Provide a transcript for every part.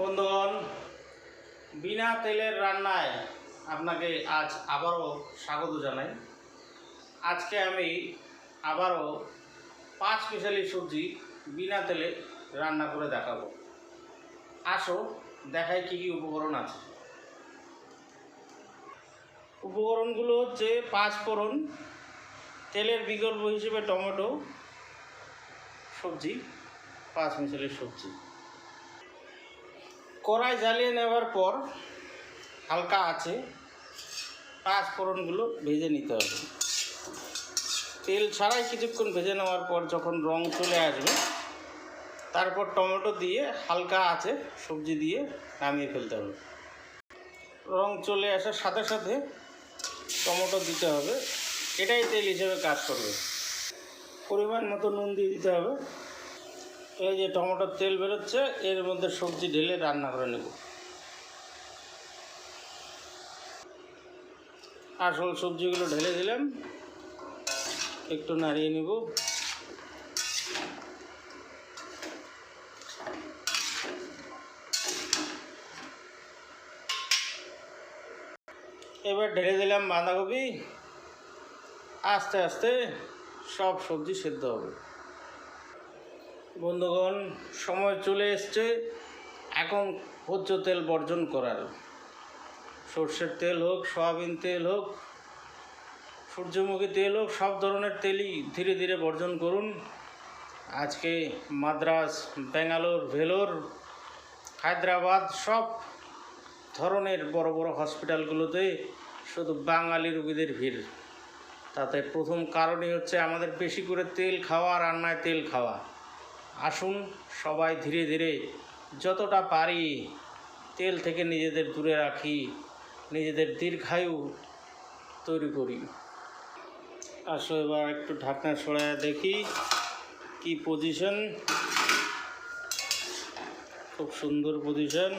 বন্ধুগণ, বিনা তেলের রান্নায় আপনাকে আজ আবারও স্বাগত জানাই। আজকে আমি আবারও পাঁচ মিশালি সবজি বিনা তেলে রান্না করে দেখাবো। আসো, দেখাই কী কী উপকরণ আছে। উপকরণগুলো হচ্ছে পাঁচ ফোড়ন, তেলের বিকল্প হিসেবে টমেটো সবজি, পাঁচ মিশালির সবজি। কড়াই জ্বালিয়ে নেওয়ার পর হালকা আছে পাঁচ ফোড়নগুলো ভেজে নিতে হবে। তেল ছাড়াই কিছুক্ষণ ভেজে নেওয়ার পর যখন রং চলে আসবে, তারপর টমেটো দিয়ে হালকা আছে সবজি দিয়ে নামিয়ে ফেলতে হবে। রং চলে আসার সাথে সাথে টমেটো দিতে হবে। এটাই তেল হিসেবে কাজ করবে। পরিমাণ মতো নুন দিয়ে দিতে হবে। এই যে টমেটোর তেল বেরোচ্ছে, এর মধ্যে সবজি ঢেলে রান্না করে নেব। আসল সবজিগুলো ঢেলে দিলাম। একটু নাড়িয়ে নেব। এবার ঢেলে দিলাম বাঁধাকপি। আস্তে আস্তে সব সবজি সেদ্ধ হবে। বন্ধুগণ, সময় চলে এসছে। এখন ভোজ্য তেল বর্জন করার। সর্ষের তেল হোক, সয়াবিন তেল হোক, সূর্যমুখী তেল হোক, সব ধরনের তেলই ধীরে ধীরে বর্জন করুন। আজকে মাদ্রাস ব্যাঙ্গালোর, ভেলোর, হায়দ্রাবাদ সব ধরনের বড় বড় হসপিটালগুলোতে শুধু বাঙালি রুগীদের ভিড়। তাতে প্রথম কারণই হচ্ছে আমাদের বেশি করে তেল খাওয়া রান্নায় তেল খাওয়া। আসুন সবাই ধীরে ধীরে। যতটা পারি তেল থেকে নিজেদের দূরে রাখি, নিজেদের দীর্ঘায়ু তৈরি করি। আসো এবার একটু ঢাকনা সরায় দেখি কি পজিশন খুব সুন্দর পজিশন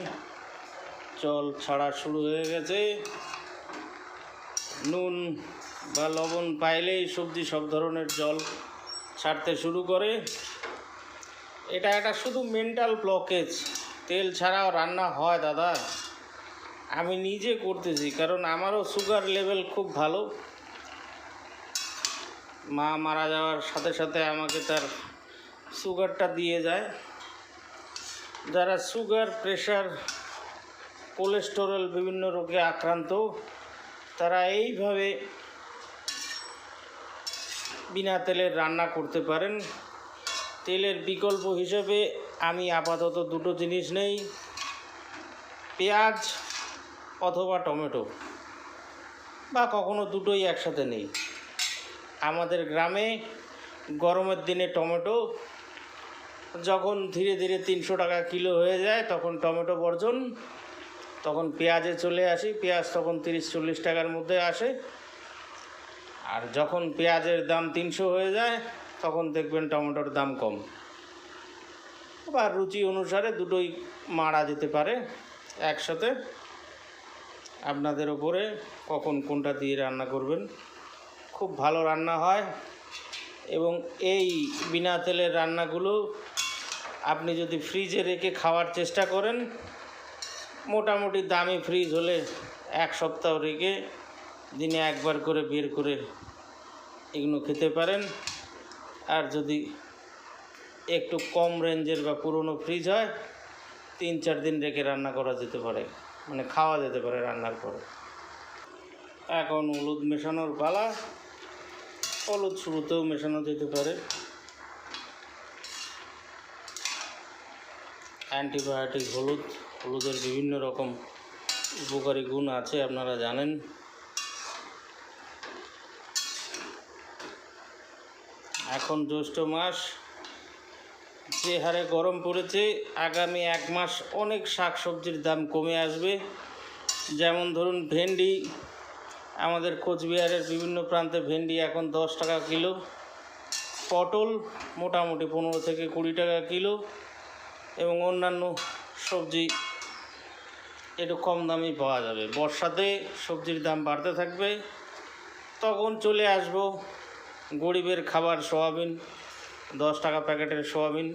জল ছাড়া শুরু হয়ে গেছে। নুন বা লবণ পাইলেই সবজি সব ধরনের জল ছাড়তে শুরু করে। এটা একটা শুধু মেন্টাল ব্লকেজ তেল ছাড়াও রান্না হয় দাদা। আমি নিজে করতেছি, কারণ আমারও সুগার লেভেল খুব ভালো। মা মারা যাওয়ার সাথে সাথে আমাকে তার সুগারটা দিয়ে যায়। যারা সুগার প্রেশার কোলেস্টেরল বিভিন্ন রোগে আক্রান্ত, তারা এইভাবে বিনা তেলের রান্না করতে পারেন। তেলের বিকল্প হিসেবে আমি আপাতত দুটো জিনিস নেই। পেঁয়াজ অথবা টমেটো। বা কখনো দুটোই একসাথে নেই। আমাদের গ্রামে গরমের দিনে টমেটো যখন ধীরে ধীরে তিনশো টাকা কিলো হয়ে যায়, তখন টমেটো বর্জন, তখন পেঁয়াজে চলে আসি। পেঁয়াজ তখন তিরিশ চল্লিশ টাকার মধ্যে আসে। আর যখন পেঁয়াজের দাম তিনশো হয়ে যায় তখন দেখবেন টমেটোর দাম কম। বা রুচি অনুসারে দুটোই মারা যেতে পারে একসাথে। আপনাদের ওপরে কখন কোনটা দিয়ে রান্না করবেন। খুব ভালো রান্না হয় এবং এই বিনা তেলের রান্নাগুলো আপনি যদি ফ্রিজে রেখে খাওয়ার চেষ্টা করেন, মোটামুটি দামি ফ্রিজ হলে এক সপ্তাহ রেখে দিনে একবার করে বের করে এগুলো খেতে পারেন। আর যদি একটু কম রেঞ্জের বা পুরনো ফ্রিজ হয়, তিন চার দিন রেখে রান্না করা যেতে পারে। মানে খাওয়া যেতে পারে রান্নার পরে। এখন হলুদ মেশানোর পালা। হলুদ শুরুতেও মেশানো যেতে পারে। অ্যান্টিবায়োটিক হলুদ। হলুদের বিভিন্ন রকম উপকারী গুণ আছে, আপনারা জানেন। এখন জ্যৈষ্ঠ মাস, যে হারে গরম পড়েছে, আগামী এক মাস অনেক শাক সবজির দাম কমে আসবে। যেমন ধরুন ভেন্ডি, আমাদের কোচবিহারের বিভিন্ন প্রান্তে ভেন্ডি এখন দশ টাকা কিলো, পটল মোটামুটি পনেরো থেকে কুড়ি টাকা কিলো এবং অন্যান্য সবজি একটু কম দামেই পাওয়া যাবে। বর্ষাতে সবজির দাম বাড়তে থাকবে। তখন চলে আসব গরিবের খাবার সোয়াবিন, দশ টাকা প্যাকেটের সোয়াবিন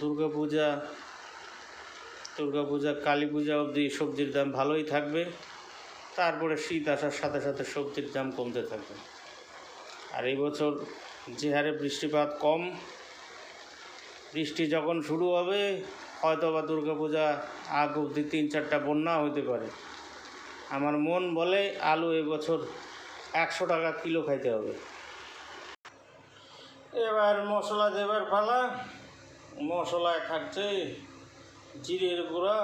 দুর্গা পূজা দুর্গা পূজা কালী পূজা অবধি সবজির দাম ভালোই থাকবে। তারপরে শীত আসার সাথে সাথে সবজির দাম কমতে থাকবে। আর এই বছর যে হারে বৃষ্টিপাত কম, বৃষ্টি যখন শুরু হবে হয়তো বা দুর্গা পূজা আগ অবধি তিন চারটা বন্যা হতে পারে। আমার মন বলে আলু এবছর একশো টাকা কিলো খাইতে হবে। এবার মশলা দেবার ফালা মশলায় থাকছে জিরের গুঁড়া,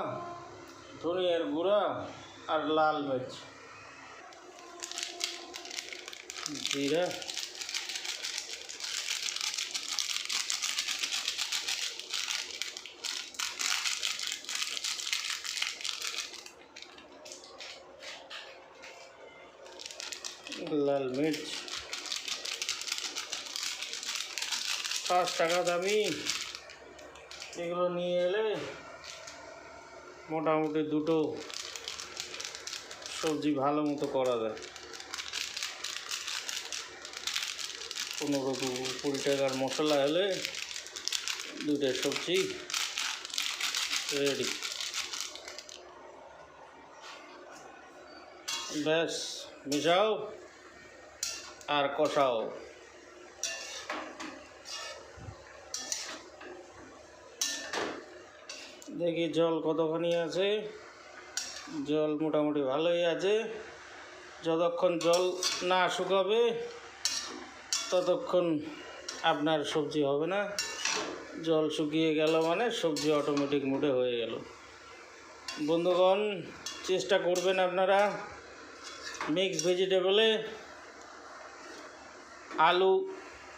ধনিয়ার গুঁড়া আর লাল মির্চ। জিরা। লাল মির্চ। পাঁচ টাকা দামি। এগুলো নিয়ে এলে মোটামুটি দুটো সবজি ভালো মতো করা যায়। পনেরো কুড়ি টাকার মশলা হলে দুটো সবজি রেডি। ব্যাস, মিশাও। আর কষাও। দেখি জল কতখানি আছে। জল মোটামুটি ভালোই আছে। যতক্ষণ জল না শুকাবে, ততক্ষণ আপনার সবজি হবে না। জল শুকিয়ে গেল মানে সবজি অটোমেটিক মুডে হয়ে গেল। বন্ধুগণ, চেষ্টা করবেন আপনারা মিক্স ভেজিটেবলে আলু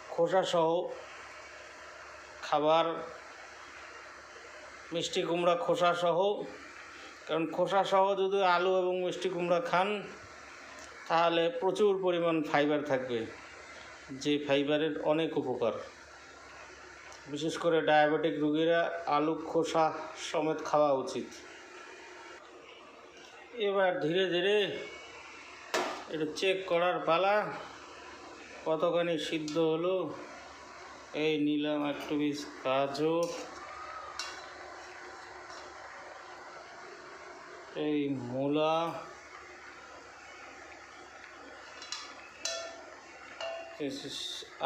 খোসাসহ খাবার, মিষ্টি কুমড়া খোসাসহ কারণ খোসাসহ যদি আলু এবং মিষ্টি কুমড়া খান, তাহলে প্রচুর পরিমাণ ফাইবার থাকবে, যে ফাইবারের অনেক উপকার। বিশেষ করে ডায়াবেটিক রুগীরা আলু, খোসা সমেত খাওয়া উচিত। এবার ধীরে ধীরে একটু চেক করার পালা। কতখানি সিদ্ধ হলো? এই নিলাম একটু পিস গাজর। এই মূলা।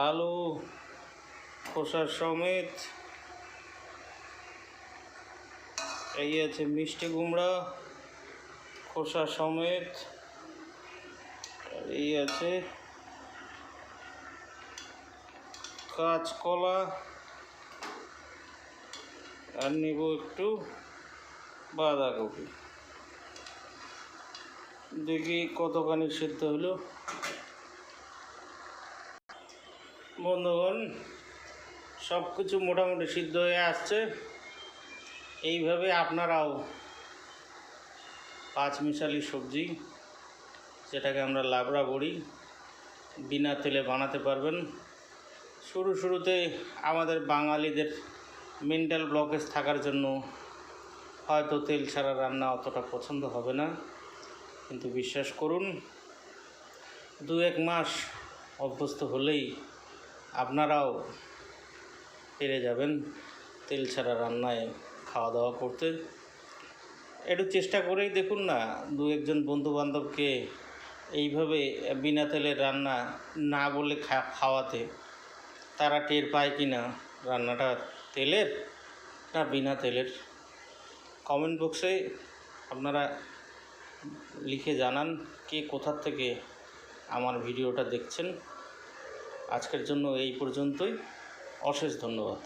আলু, খোসা সমেত। এই আছে মিষ্টি কুমড়া, খোসা সমেত। এই আছে কাঁচকলা আর নেব একটু বাঁধাকপি। দেখি কতখানি সিদ্ধ হলো। বন্ধুগণ সব কিছু মোটামুটি সিদ্ধ হয়ে আসছে। এইভাবে আপনারাও পাঁচ মিশালি সবজি, যেটাকে আমরা লাবড়া বড়ি, বিনা তেলে বানাতে পারবেন। শুরু শুরুতে আমাদের বাঙালিদের মেন্টাল ব্লকেজ থাকার জন্য হয়তো তেল ছাড়া রান্না অতটা পছন্দ হবে না। কিন্তু বিশ্বাস করুন, দু এক মাস অভ্যস্ত হলেই আপনারাও পেরে যাবেন তেল ছাড়া রান্নায় খাওয়া দাওয়া করতে। একটু চেষ্টা করেই দেখুন না, দু একজন বন্ধু বান্ধবকে এইভাবে বিনা তেলের রান্না না বলে খাওয়াতে তারা টের পায় কি না রান্নাটা তেলের না বিনা তেলের? কমেন্ট বক্সে আপনারা লিখে জানান কে কোথার থেকে আমার ভিডিওটা দেখছেন। আজকের জন্য এই পর্যন্তই। অশেষ ধন্যবাদ।